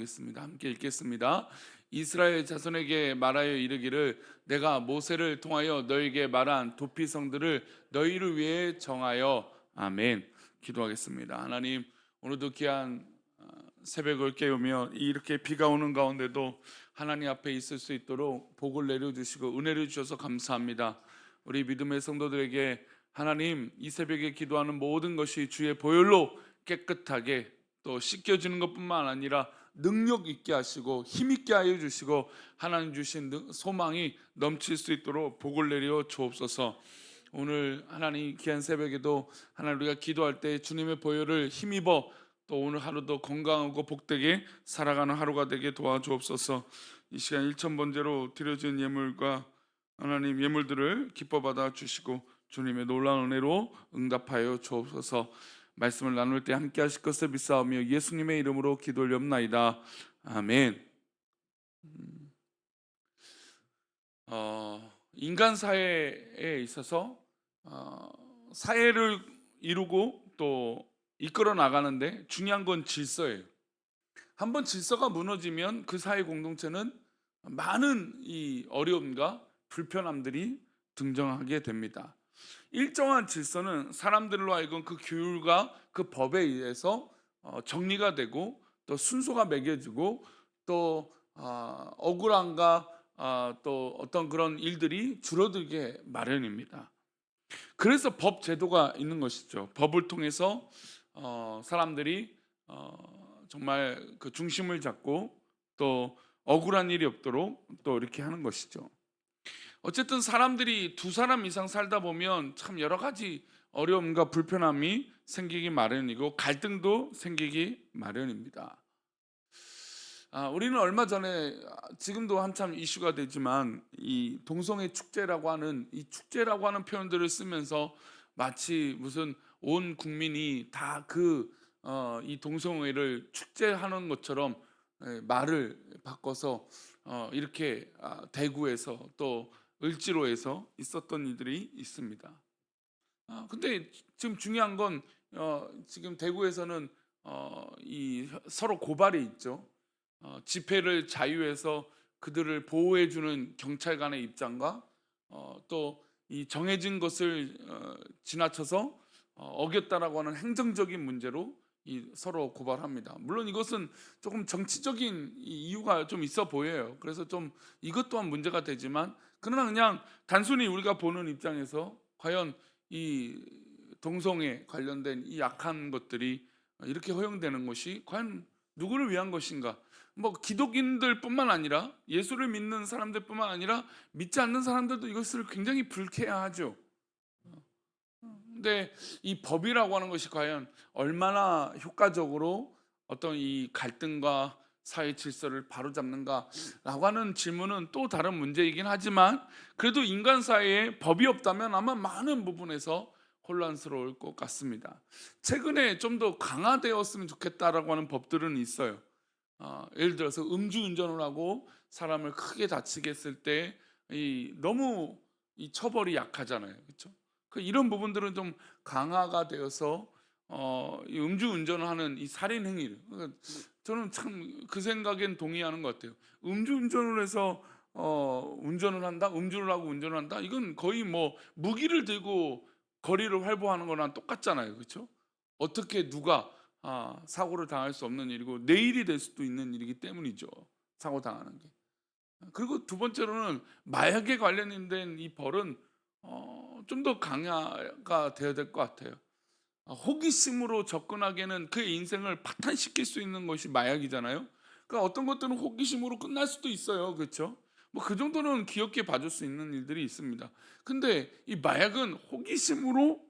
기도하겠습니다. 함께 읽겠습니다. 이스라엘 자손에게 말하여 이르기를 내가 모세를 통하여 너에게 말한 도피성들을 너희를 위해 정하여 아멘. 기도하겠습니다. 하나님 오늘도 귀한 어, 새벽을 깨우며 이렇게 비가 오는 가운데도 하나님 앞에 있을 수 있도록 복을 내려주시고 은혜를 주셔서 감사합니다. 우리 믿음의 성도들에게 하나님 이 새벽에 기도하는 모든 것이 주의 보혈로 깨끗하게 또 씻겨지는 것뿐만 아니라 능력 있게 하시고 힘 있게 하여 주시고 하나님 주신 능- 소망이 넘칠 수 있도록 복을 내려 주옵소서. 오늘 하나님 귀한 새벽에도 하나님 우리가 기도할 때 주님의 보혈을 힘입어 또 오늘 하루도 건강하고 복되게 살아가는 하루가 되게 도와주옵소서. 이 시간 1천 번째로 드려진 예물과 하나님 예물들을 기뻐 받아 주시고 주님의 놀라운 은혜로 응답하여 주옵소서. 말씀을 나눌 때 함께 하실 것을 믿사오며 예수님의 이름으로 기도 올렵나이다. 아멘. 음, 어, 인간 사회에 있어서 어, 사회를 이루고 또 이끌어 나가는데 중요한 건 질서예요. 한번 질서가 무너지면 그 사회 공동체는 많은 이 어려움과 불편함들이 등장하게 됩니다. 일정한 질서는 사람들로 하여금 그 규율과 그 법에 의해서 어, 정리가 되고 또 순서가 매겨지고 또 아, 억울함과 아, 또 어떤 그런 일들이 줄어들게 마련입니다. 그래서 법 제도가 있는 것이죠. 법을 통해서 어, 사람들이 어, 정말 그 중심을 잡고 또 억울한 일이 없도록 또 이렇게 하는 것이죠. 어쨌든 사람들이 두 사람 이상 살다 보면 참 여러 가지 어려움과 불편함이 생기기 마련이고 갈등도 생기기 마련입니다. 아, 우리는 얼마 전에 지금도 한참 이슈가 되지만 이 동성애 축제라고 하는 이 축제라고 하는 표현들을 쓰면서 마치 무슨 온 국민이 다그 어, 이 동성애를 축제하는 것처럼 예, 말을 바꿔서 어, 이렇게 아, 대구에서 또 을지로에서 있었던 일들이 있습니다. 아, 근데 지금 중요한 건 어, 지금 대구에서는 어, 이 서로 고발이 있죠. 어, 집회를 자유해서 그들을 보호해주는 경찰관의 입장과 어, 또이 정해진 것을 어, 지나쳐서 어, 어겼다라고 하는 행정적인 문제로 이 서로 고발합니다. 물론 이것은 조금 정치적인 이 이유가 좀 있어 보여요. 그래서 좀 이것 또한 문제가 되지만 그러나 그냥 단순히 우리가 보는 입장에서 과연 이 동성애 관련된 이 약한 것들이 이렇게 허용되는 것이 과연 누구를 위한 것인가? 뭐 기독인들뿐만 아니라 예수를 믿는 사람들뿐만 아니라 믿지 않는 사람들도 이것을 굉장히 불쾌해하죠. 근데 이 법이라고 하는 것이 과연 얼마나 효과적으로 어떤 이 갈등과 사회 질서를 바로잡는가라고 하는 질문은 또 다른 문제이긴 하지만 그래도 인간 사회에 법이 없다면 아마 많은 부분에서 혼란스러울 것 같습니다. 최근에 좀 더 강화되었으면 좋겠다라고 하는 법들은 있어요. 어, 예를 들어서 음주운전을 하고 사람을 크게 다치게 했을 때 이 너무 이 처벌이 약하잖아요, 그렇죠? 그 이런 부분들은 좀 강화가 되어서 어, 이 음주운전을 하는 이 살인 행위를 그러니까 저는 참 그 생각엔 동의하는 것 같아요. 음주운전을 해서 어, 운전을 한다, 음주를 하고 운전을 한다. 이건 거의 뭐 무기를 들고 거리를 활보하는 거랑 똑같잖아요, 그렇죠? 어떻게 누가 아, 사고를 당할 수 없는 일이고 내일이 될 수도 있는 일이기 때문이죠. 사고 당하는 게. 그리고 두 번째로는 마약에 관련된 이 벌은 어, 좀 더 강화가 되어야 될 것 같아요. 아, 호기심으로 접근하기에는 그의 인생을 파탄시킬 수 있는 것이 마약이잖아요. 그러니까 어떤 것들은 호기심으로 끝날 수도 있어요. 그렇죠? 뭐 그 정도는 귀엽게 봐줄 수 있는 일들이 있습니다. 근데 이 마약은 호기심으로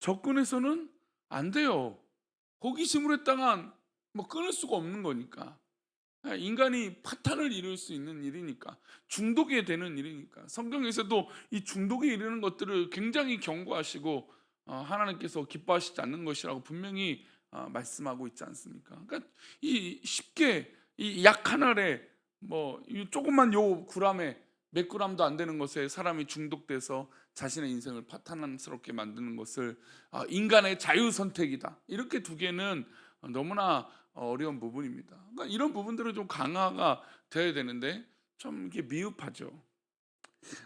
접근해서는 안 돼요. 호기심으로 했다간 뭐 끊을 수가 없는 거니까. 아, 인간이 파탄을 이룰 수 있는 일이니까 중독이 되는 일이니까 성경에서도 이 중독에 이르는 것들을 굉장히 경고하시고 어, 하나님께서 기뻐하시지 않는 것이라고 분명히 어, 말씀하고 있지 않습니까? 그러니까 이 쉽게 이 약 하나에 뭐이 조금만 요 그람에 몇 그람도 안 되는 것에 사람이 중독돼서 자신의 인생을 파탄스럽게 만드는 것을 아, 인간의 자유 선택이다 이렇게 두기에는 너무나 어려운 부분입니다. 그러니까 이런 부분들은 좀 강화가 돼야 되는데 좀 이게 미흡하죠.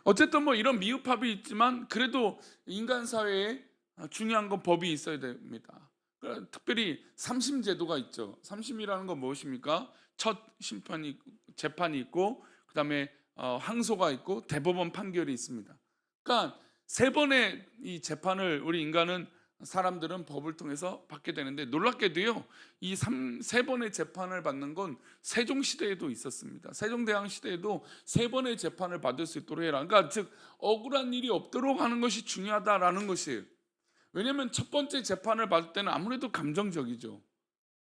어쨌든 뭐 이런 미흡함이 있지만 그래도 인간 사회에 중요한 건 법이 있어야 됩니다. 그러니까 특별히 삼심 제도가 있죠. 삼심이라는 건 무엇입니까? 첫 심판이 재판이 있고 그다음에 어, 항소가 있고 대법원 판결이 있습니다. 그러니까 세 번의 이 재판을 우리 인간은 사람들은 법을 통해서 받게 되는데 놀랍게도요 이 세 번의 재판을 받는 건 세종 시대에도 있었습니다. 세종대왕 시대에도 세 번의 재판을 받을 수 있도록 해라. 그러니까 즉 억울한 일이 없도록 하는 것이 중요하다라는 것이에요. 왜냐하면 첫 번째 재판을 받을 때는 아무래도 감정적이죠.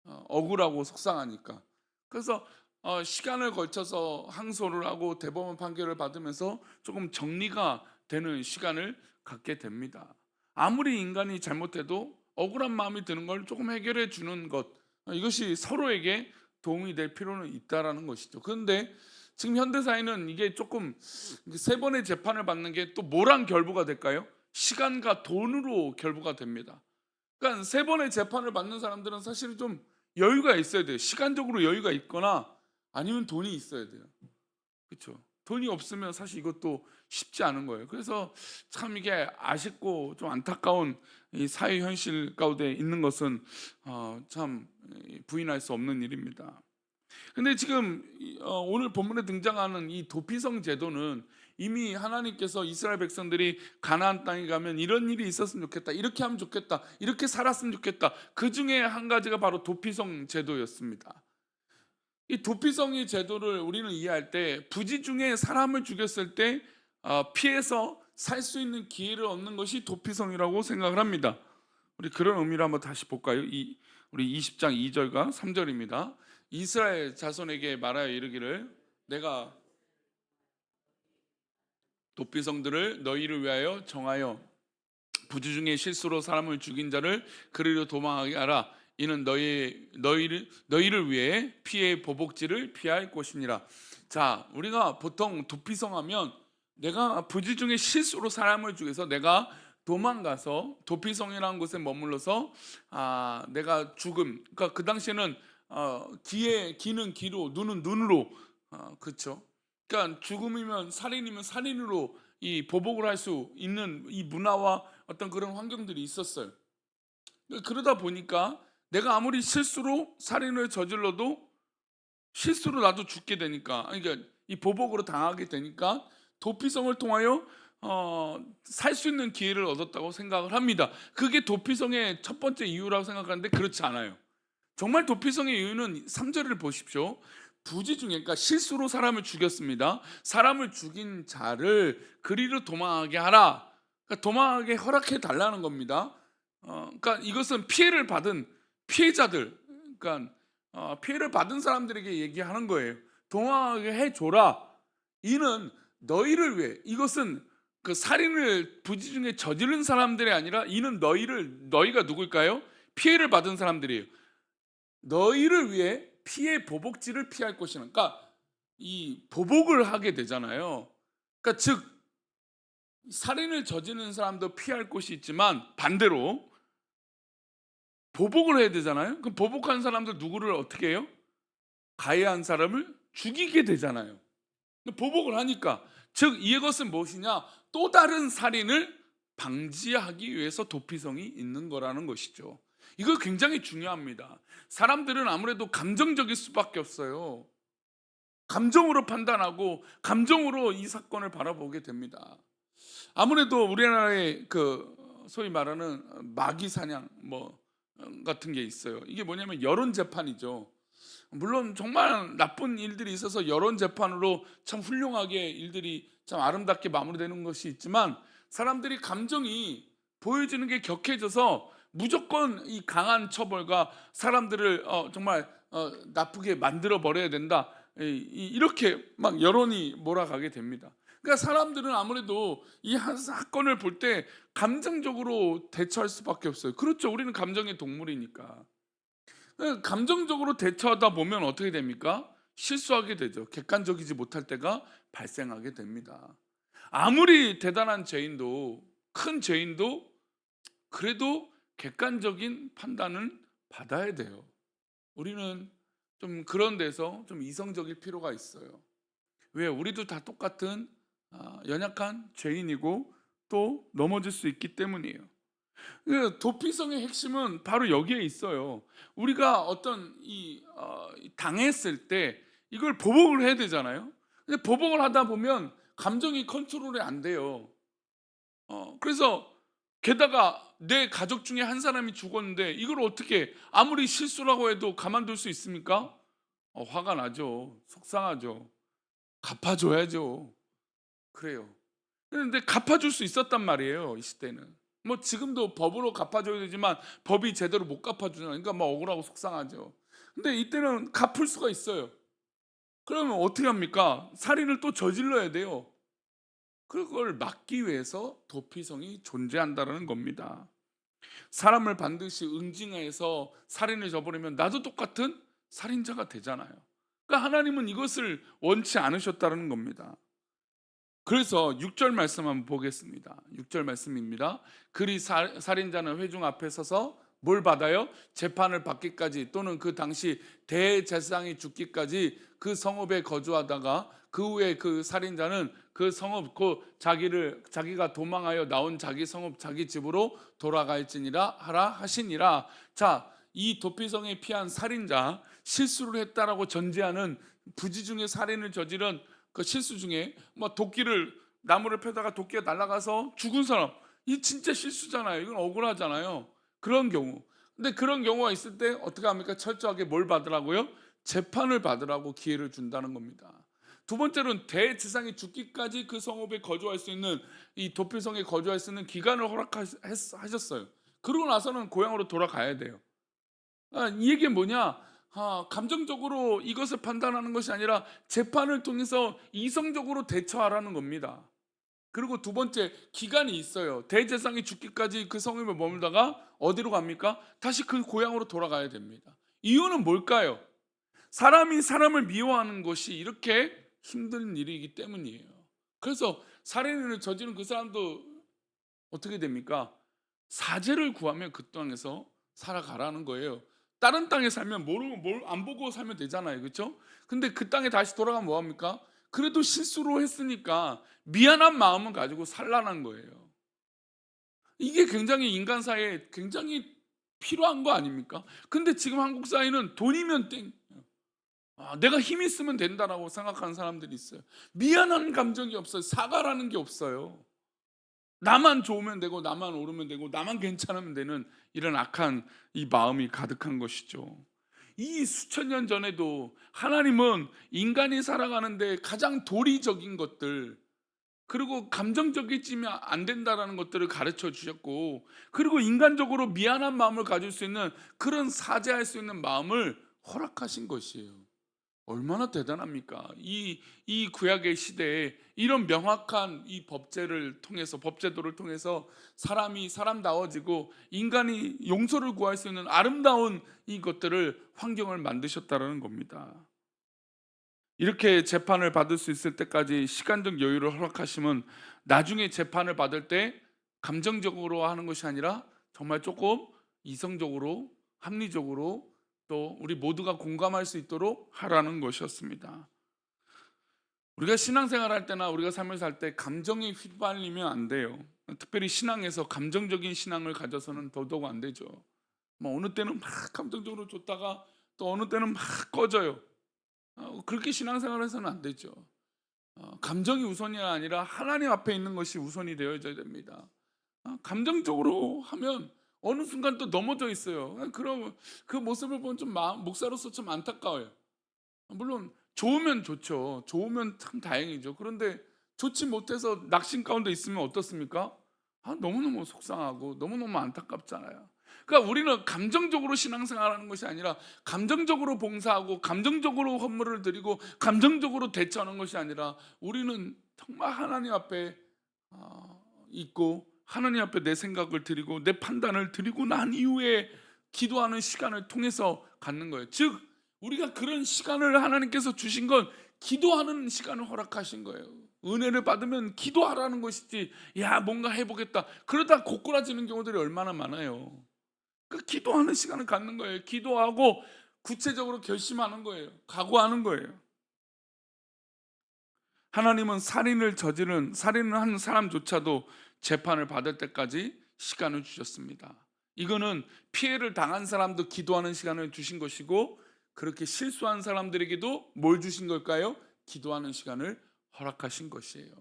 어, 억울하고 속상하니까. 그래서 어, 시간을 걸쳐서 항소를 하고 대법원 판결을 받으면서 조금 정리가 되는 시간을 갖게 됩니다. 아무리 인간이 잘못해도 억울한 마음이 드는 걸 조금 해결해 주는 것 이것이 서로에게 도움이 될 필요는 있다라는 것이죠. 그런데 지금 현대 사회는 이게 조금 세 번의 재판을 받는 게 또 뭐랑 결부가 될까요? 시간과 돈으로 결부가 됩니다. 그러니까 세 번의 재판을 받는 사람들은 사실 좀 여유가 있어야 돼요. 시간적으로 여유가 있거나 아니면 돈이 있어야 돼요. 그렇죠? 돈이 없으면 사실 이것도 쉽지 않은 거예요. 그래서 참 이게 아쉽고 좀 안타까운 이 사회 현실 가운데 있는 것은 어, 참 부인할 수 없는 일입니다. 근데 지금 어, 오늘 본문에 등장하는 이 도피성 제도는 이미 하나님께서 이스라엘 백성들이 가나안 땅에 가면 이런 일이 있었으면 좋겠다. 이렇게 하면 좋겠다. 이렇게 살았으면 좋겠다. 그 중에 한 가지가 바로 도피성 제도였습니다. 이 도피성의 제도를 우리는 이해할 때 부지 중에 사람을 죽였을 때 어, 피해서 살 수 있는 기회를 얻는 것이 도피성이라고 생각을 합니다. 우리 그런 의미를 한번 다시 볼까요? 이 우리 20장 2절과 3절입니다. 이스라엘 자손에게 말하여 이르기를 내가 도피성들을 너희를 위하여 정하여 부지 중에 실수로 사람을 죽인 자를 그리로 도망하게 하라. 이는 너희 너희를 너희를 위해 피해 보복지를 피할 것이니라. 자, 우리가 보통 도피성하면 내가 부지 중에 실수로 사람을 죽여서 내가 도망가서 도피성이라는 곳에 머물러서 아 내가 죽음. 그러니까 그 당시에는 어, 귀에 귀는 귀로 눈은 눈으로 어, 그렇죠? 그러니까 죽음이면 살인이면 살인으로 이 보복을 할 수 있는 이 문화와 어떤 그런 환경들이 있었어요. 그러다 보니까 내가 아무리 실수로 살인을 저질러도 실수로 나도 죽게 되니까 그러니까 이 보복으로 당하게 되니까 도피성을 통하여 어, 살 수 있는 기회를 얻었다고 생각을 합니다. 그게 도피성의 첫 번째 이유라고 생각하는데 그렇지 않아요. 정말 도피성의 이유는 3절을 보십시오. 부지 중에 그러니까 실수로 사람을 죽였습니다. 사람을 죽인 자를 그리로 도망하게 하라. 그러니까 도망하게 허락해 달라는 겁니다. 어, 그러니까 이것은 피해를 받은 피해자들, 그러니까 어, 피해를 받은 사람들에게 얘기하는 거예요. 도망하게 해 줘라. 이는 너희를 위해 이것은 그 살인을 부지 중에 저지른 사람들이 아니라 이는 너희를 너희가 누굴까요? 피해를 받은 사람들이에요. 너희를 위해 피해 보복지를 피할 것이는 그러니까 이 보복을 하게 되잖아요. 그러니까 즉 살인을 저지른 사람도 피할 곳이 있지만 반대로 보복을 해야 되잖아요. 그럼 보복한 사람들 누구를 어떻게 해요? 가해한 사람을 죽이게 되잖아요. 보복을 하니까 즉 이것은 무엇이냐? 또 다른 살인을 방지하기 위해서 도피성이 있는 거라는 것이죠. 이거 굉장히 중요합니다. 사람들은 아무래도 감정적일 수밖에 없어요. 감정으로 판단하고 감정으로 이 사건을 바라보게 됩니다. 아무래도 우리나라의 그 소위 말하는 마귀 사냥 뭐 같은 게 있어요. 이게 뭐냐면 여론 재판이죠. 물론 정말 나쁜 일들이 있어서 여론 재판으로 참 훌륭하게 일들이 참 아름답게 마무리되는 것이 있지만 사람들이 감정이 보여지는 게 격해져서 무조건 이 강한 처벌과 사람들을 어, 정말 어, 나쁘게 만들어 버려야 된다 이 렇게 막 여론이 몰아가게 됩니다. 그러니까 사람들은 아무래도 이 한 사건을 볼 때 감정적으로 대처할 수밖에 없어요. 그렇죠. 우리는 감정의 동물이니까. 네, 감정적으로 대처하다 보면 어떻게 됩니까? 실수하게 되죠. 객관적이지 못할 때가 발생하게 됩니다. 아무리 대단한 죄인도 큰 죄인도 그래도 객관적인 판단을 받아야 돼요. 우리는 좀 그런 데서 좀 이성적일 필요가 있어요. 왜? 우리도 다 똑같은 아, 연약한 죄인이고 또 넘어질 수 있기 때문이에요. 그 도피성의 핵심은 바로 여기에 있어요. 우리가 어떤 이 어, 이 당했을 때 이걸 보복을 해야 되잖아요. 근데 보복을 하다 보면 감정이 컨트롤이 안 돼요. 어, 그래서 게다가 내 가족 중에 한 사람이 죽었는데 이걸 어떻게 아무리 실수라고 해도 가만둘 수 있습니까? 어, 화가 나죠. 속상하죠. 갚아줘야죠. 그래요. 그런데 갚아줄 수 있었단 말이에요. 이 시대는. 뭐 지금도 법으로 갚아줘야 되지만 법이 제대로 못 갚아주잖아요. 그러니까 뭐 억울하고 속상하죠. 근데 이때는 갚을 수가 있어요. 그러면 어떻게 합니까? 살인을 또 저질러야 돼요. 그걸 막기 위해서 도피성이 존재한다는 겁니다. 사람을 반드시 응징해서 살인을 저버리면 나도 똑같은 살인자가 되잖아요. 그러니까 하나님은 이것을 원치 않으셨다는 겁니다. 그래서 6절 말씀 한번 보겠습니다. 6절 말씀입니다. 그리 살- 살인자는 회중 앞에 서서 뭘 받아요? 재판을 받기까지 또는 그 당시 대제사장이 죽기까지 그 성읍에 거주하다가 그 후에 그 살인자는 그 성읍 그 자기를 자기가 도망하여 나온 자기 성읍 자기 집으로 돌아갈지니라 하라 하시니라. 자, 이 도피성에 피한 살인자 실수를 했다라고 전제하는 부지 중에 살인을 저지른 그 실수 중에 뭐 도끼를 나무를 펴다가 도끼가 날아가서 죽은 사람 이 진짜 실수잖아요. 이건 억울하잖아요. 그런 경우. 근데 그런 경우가 있을 때 어떻게 합니까? 철저하게 뭘 받으라고요? 재판을 받으라고 기회를 준다는 겁니다. 두 번째로는 대지상이 죽기까지 그 성읍에 거주할 수 있는 이 도피성에 거주할 수 있는 기간을 허락하셨어요. 그러고 나서는 고향으로 돌아가야 돼요. 아, 이 얘기는 뭐냐? 아, 감정적으로 이것을 판단하는 것이 아니라 재판을 통해서 이성적으로 대처하라는 겁니다. 그리고 두 번째 기간이 있어요. 대제상이 죽기까지 그 성읍에 머물다가 어디로 갑니까? 다시 그 고향으로 돌아가야 됩니다. 이유는 뭘까요? 사람이 사람을 미워하는 것이 이렇게 힘든 일이기 때문이에요. 그래서 살인을 저지른 그 사람도 어떻게 됩니까? 사죄를 구하면 그 땅에서 살아가라는 거예요. 다른 땅에 살면 모르고 뭘안 보고 살면 되잖아요. 그렇죠? 근데 그 땅에 다시 돌아가면 뭐 합니까? 그래도 실수로 했으니까 미안한 마음을 가지고 살라는 거예요. 이게 굉장히 인간 사회에 굉장히 필요한 거 아닙니까? 근데 지금 한국 사회는 돈이면 땡. 아, 내가 힘 있으면 된다라고 생각하는 사람들이 있어요. 미안한 감정이 없어요. 사과라는 게 없어요. 나만 좋으면 되고 나만 오르면 되고 나만 괜찮으면 되는 이런 악한 이 마음이 가득한 것이죠. 이 수천 년 전에도 하나님은 인간이 살아가는데 가장 도리적인 것들 그리고 감정적이지면 안 된다라는 것들을 가르쳐 주셨고 그리고 인간적으로 미안한 마음을 가질 수 있는 그런 사죄할 수 있는 마음을 허락하신 것이에요. 얼마나 대단합니까? 이, 이 구약의 시대에 이런 명확한 이 법제를 통해서, 법제도를 통해서 사람이 사람다워지고 인간이 용서를 구할 수 있는 아름다운 이것들을 환경을 만드셨다는 겁니다. 이렇게 재판을 받을 수 있을 때까지 시간적 여유를 허락하시면 나중에 재판을 받을 때 감정적으로 하는 것이 아니라 정말 조금 이성적으로 합리적으로 또 우리 모두가 공감할 수 있도록 하라는 것이었습니다. 우리가 신앙생활 할 때나 우리가 삶을 살 때 감정에 휘발리면 안 돼요. 특별히 신앙에서 감정적인 신앙을 가져서는 더더욱 안 되죠. 뭐 어느 때는 막 감정적으로 좋다가 또 어느 때는 막 꺼져요. 어, 그렇게 신앙생활해서는 안 되죠. 어, 감정이 우선이 아니라 하나님 앞에 있는 것이 우선이 되어져야 됩니다. 어, 감정적으로 하면 어느 순간 또 넘어져 있어요. 그럼 그 모습을 보면 좀 목사로서 좀 안타까워요. 물론 좋으면 좋죠. 좋으면 참 다행이죠. 그런데 좋지 못해서 낙심 가운데 있으면 어떻습니까? 아, 너무너무 속상하고 너무너무 안타깝잖아요. 그러니까 우리는 감정적으로 신앙생활하는 것이 아니라 감정적으로 봉사하고 감정적으로 헌물을 드리고 감정적으로 대처하는 것이 아니라 우리는 정말 하나님 앞에 어, 있고 하나님 앞에 내 생각을 드리고 내 판단을 드리고 난 이후에 기도하는 시간을 통해서 갖는 거예요. 즉 우리가 그런 시간을 하나님께서 주신 건 기도하는 시간을 허락하신 거예요. 은혜를 받으면 기도하라는 것이지. 야 뭔가 해보겠다. 그러다 고꾸라지는 경우들이 얼마나 많아요. 그 기도하는 시간을 갖는 거예요. 기도하고 구체적으로 결심하는 거예요. 각오하는 거예요. 하나님은 살인을 저지른 살인을 한 사람조차도 재판을 받을 때까지 시간을 주셨습니다. 이거는 피해를 당한 사람도 기도하는 시간을 주신 것이고 그렇게 실수한 사람들에게도 뭘 주신 걸까요? 기도하는 시간을 허락하신 것이에요.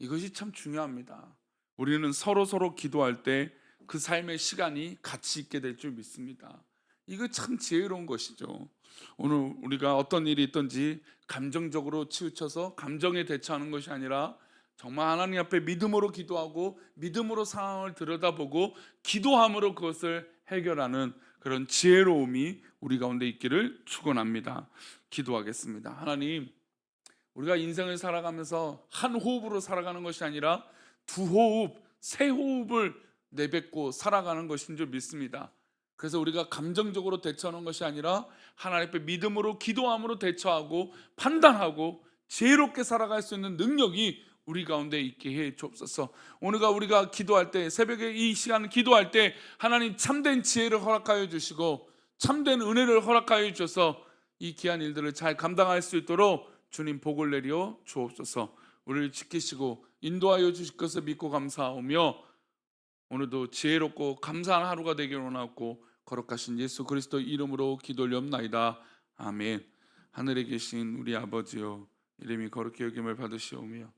이것이 참 중요합니다. 우리는 서로 서로 기도할 때 그 삶의 시간이 가치 있게 될 줄 믿습니다. 이거 참 지혜로운 것이죠. 오늘 우리가 어떤 일이 있든지 감정적으로 치우쳐서 감정에 대처하는 것이 아니라 정말 하나님 앞에 믿음으로 기도하고 믿음으로 상황을 들여다보고 기도함으로 그것을 해결하는 그런 지혜로움이 우리 가운데 있기를 축원합니다. 기도하겠습니다. 하나님, 우리가 인생을 살아가면서 한 호흡으로 살아가는 것이 아니라 두 호흡, 세 호흡을 내뱉고 살아가는 것인 줄 믿습니다. 그래서 우리가 감정적으로 대처하는 것이 아니라 하나님 앞에 믿음으로 기도함으로 대처하고 판단하고 지혜롭게 살아갈 수 있는 능력이 우리 가운데 있게 해 주옵소서. 오늘가 우리가 기도할 때 새벽에 이 시간 기도할 때 하나님 참된 지혜를 허락하여 주시고 참된 은혜를 허락하여 주셔서 이 귀한 일들을 잘 감당할 수 있도록 주님 복을 내려 주옵소서. 우리를 지키시고 인도하여 주실 것을 믿고 감사하오며 오늘도 지혜롭고 감사한 하루가 되기를 원하고 거룩하신 예수 그리스도 이름으로 기도 올리옵나이다. 아멘. 하늘에 계신 우리 아버지여 이름이 거룩히 여김을 받으시오며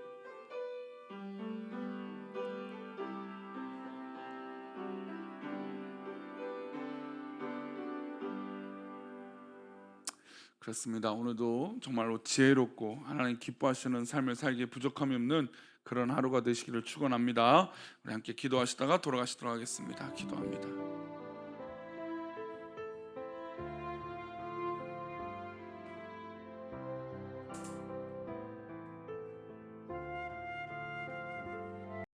그렇습니다. 오늘도 정말로 지혜롭고 하나님 기뻐하시는 삶을 살기에 부족함이 없는 그런 하루가 되시기를 축원합니다. 우리 함께 기도하시다가 돌아가시도록 하겠습니다. 기도합니다.